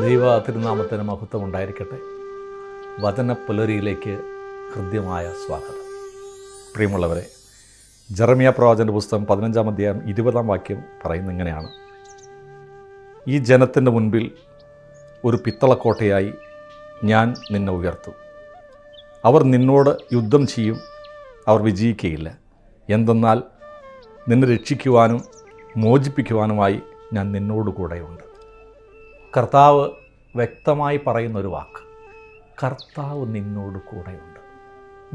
ദൈവ തിരുനാമത്തിന് മഹത്വം ഉണ്ടായിരിക്കട്ടെ. വചന പുലരിയിലേക്ക് ഹൃദ്യമായ സ്വാഗതം. പ്രിയമുള്ളവരെ ജെറമിയ പ്രവാചന്റെ പുസ്തകം പതിനഞ്ചാം അധ്യായം ഇരുപതാം വാക്യം പറയുന്ന ഇങ്ങനെയാണ്. ഈ ജനത്തിന്റെ മുൻപിൽ ഒരു പിത്തളക്കോട്ടയായി ഞാൻ നിന്നെ ഉയർത്തും. അവർ നിന്നോട് യുദ്ധം ചെയ്യും അവർ വിജയിക്കുകയില്ല എന്തെന്നാൽ നിന്നെ രക്ഷിക്കുവാനും മോചിപ്പിക്കുവാനുമായി ഞാൻ നിന്നോട് കൂടെയുണ്ട് കർത്താവ് വ്യക്തമായി പറയുന്നൊരു വാക്ക്. കർത്താവ് നിന്നോട് കൂടെയുണ്ട്.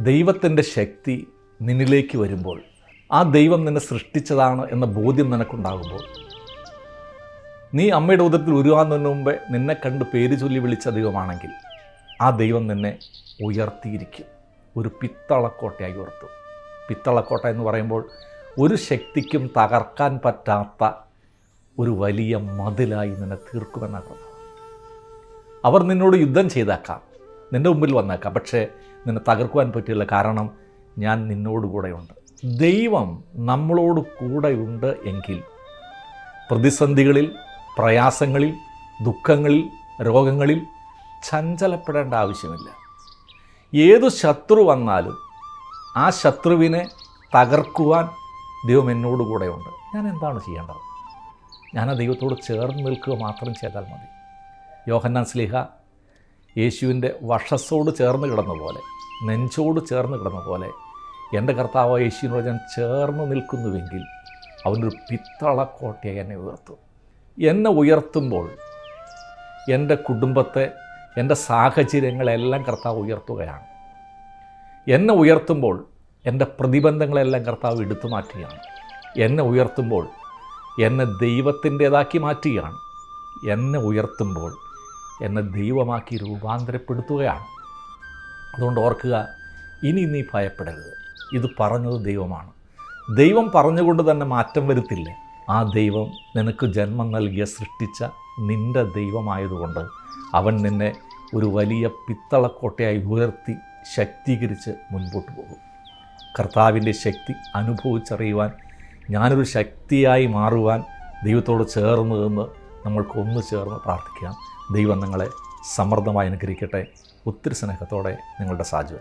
ദൈവത്തിന്റെ ശക്തി നിന്നിലേക്ക് വരുമ്പോൾ ആ ദൈവം നിന്നെ സൃഷ്ടിച്ചതാണ് എന്ന ബോധ്യം നിനക്കുണ്ടാകുമ്പോൾ നീ അമ്മയുടെ ഉദരത്തിൽ ഉരുവാന്നതിന് മുമ്പേ നിന്നെ കണ്ട് പേര് ചൊല്ലി വിളിച്ച ദൈവമാണെങ്കിൽ ആ ദൈവം നിന്നെ ഉയർത്തിയിരിക്കും. ഒരു പിത്തളക്കോട്ടയായി ഉയർത്തും. പിത്തളക്കോട്ട എന്ന് പറയുമ്പോൾ ഒരു ശക്തിക്കും തകർക്കാൻ പറ്റാത്ത ഒരു വലിയ മതിലായി നിന്നെ തീർക്കുമെന്നാണ് കർത്താവ് അവർ നിന്നോട് യുദ്ധം ചെയ്തേക്കാം. നിന്റെ മുമ്പിൽ വന്നേക്കാം. പക്ഷേ നിന്നെ തകർക്കുവാൻ പറ്റില്ല. കാരണം ഞാൻ നിന്നോട് കൂടെയുണ്ട്. ദൈവം നമ്മളോട് കൂടെയുണ്ട് എങ്കിൽ പ്രതിസന്ധികളിൽ പ്രയാസങ്ങളിൽ ദുഃഖങ്ങളിൽ രോഗങ്ങളിൽ ചഞ്ചലപ്പെടേണ്ട ആവശ്യമില്ല. ഏതു ശത്രു വന്നാലും ആ ശത്രുവിനെ തകർക്കുവാൻ ദൈവം എന്നോട് കൂടെയുണ്ട്. ഞാൻ എന്താണ് ചെയ്യേണ്ടത്? ഞാൻ ആ ദൈവത്തോട് ചേർന്ന് നിൽക്കുക മാത്രം ചെയ്താൽ മതി. യോഹന്നാൻ സ്ലിഹ യേശുവിന്റെ വഷസ്സോട് ചേർന്ന് കിടന്ന പോലെ നെഞ്ചോട് ചേർന്ന് കിടന്ന പോലെ എന്റെ കർത്താവ് യേശുവിനോട് ഞാൻ ചേർന്ന് നിൽക്കുന്നുവെങ്കിൽ അവനൊരു പിത്തളക്കോട്ടയെ എന്നെ ഉയർത്തും. എന്നെ ഉയർത്തുമ്പോൾ എന്റെ കുടുംബത്തെ എന്റെ സാഹചര്യങ്ങളെല്ലാം കർത്താവ് ഉയർത്തുകയാണ്. എന്നെ ഉയർത്തുമ്പോൾ എന്റെ പ്രതിബന്ധങ്ങളെല്ലാം കർത്താവ് എടുത്തു മാറ്റുകയാണ്. എന്നെ ഉയർത്തുമ്പോൾ എന്നെ ദൈവത്തിന്റേതാക്കി മാറ്റുകയാണ്. എന്നെ ഉയർത്തുമ്പോൾ എന്നെ ദൈവമാക്കി രൂപാന്തരപ്പെടുത്തുകയാണ്. അതുകൊണ്ട് ഓർക്കുക ഇനി നീ ഭയപ്പെടരുത്. ഇത് പറഞ്ഞത് ദൈവമാണ്. ദൈവം പറഞ്ഞുകൊണ്ട് തന്നെ മാറ്റം വരുത്തില്ല. ആ ദൈവം നിനക്ക് ജന്മം നൽകിയ സൃഷ്ടിച്ച നിന്റെ ദൈവമായതുകൊണ്ട് അവൻ നിന്നെ ഒരു വലിയ പിത്തളക്കോട്ടയായി ഉയർത്തി ശക്തീകരിച്ച് മുൻപോട്ട് പോകും. കർത്താവിന്റെ ശക്തി അനുഭവിച്ചറിയുവാൻ ഞാനൊരു ശക്തിയായി മാറുവാൻ ദൈവത്തോട് ചേർന്ന് നിന്ന് നമ്മൾക്കൊന്ന് ചേർന്ന് പ്രാർത്ഥിക്കാം. ദൈവം നിങ്ങളെ സമൃദ്ധമായി അനുഗ്രഹിക്കട്ടെ. ഒത്തിരി സ്നേഹത്തോടെ നിങ്ങളുടെ സാജു